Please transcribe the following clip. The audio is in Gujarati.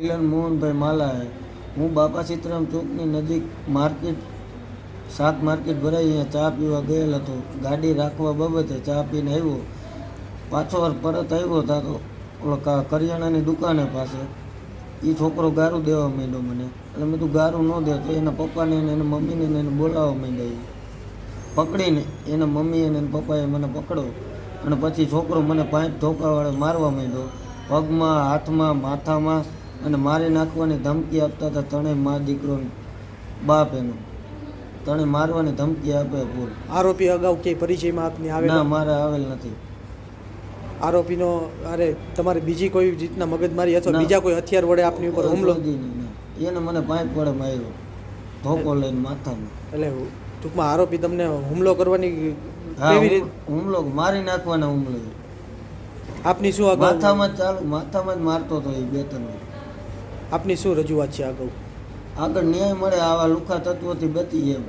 મિલન મોહનભાઈ માલા હે બાપા સીતરામ ચોકની નજીક માર્કેટ, શાક માર્કેટ ભરાઈ અહીંયા ચા પીવા ગયેલ હતો. ગાડી રાખવા બાબતે ચા પીને આવ્યો. પાછો વાર પરત આવ્યો તા તો ઓલો કરિયાણાની દુકાને પાસે. એ છોકરો ગારું દેવા માંડ્યો મને. એટલે મેં તું ગારું ન દે તો એના પપ્પાને એને એના મમ્મીને એને બોલાવવા માંડ્યા પકડીને એના મમ્મી અને એના પપ્પાએ મને પકડો. અને પછી છોકરો મને પાંચ ધોકાવાળે મારવા માંડ્યો. પગમાં, હાથમાં, માથામાં અને મારી નાખવાની ધમકી આપતા હતા ત્રણેય મા દીકરો બાપ એનો. તણે મારવાની ધમકી આપે ભૂલ. આરોપી અગાઉ ક્યાંય પરિચયમાં આપની ના મારે આવેલ નથી. આરોપીનો અરે તમારે બીજી કોઈ રીતના મગજમારી અથવા બીજા કોઈ હથિયાર વડે આપની ઉપર હુમલો. એને મને પાંચ વડે માર્યો. ધોકો લઈને માથામાં એટલે ટૂંકમાં આરોપી તમને હુમલો કરવાની કેવી રીતે હુમલો મારી નાખવાના હુમલો. આપની શું માથામાં ચાલુ માથામાં જ મારતો હતો એ બે ત્રણ. આપની શું રજૂઆત છે આગળ? આગળ ન્યાય મળે આવા લુખા તત્વોથી બચી એમ.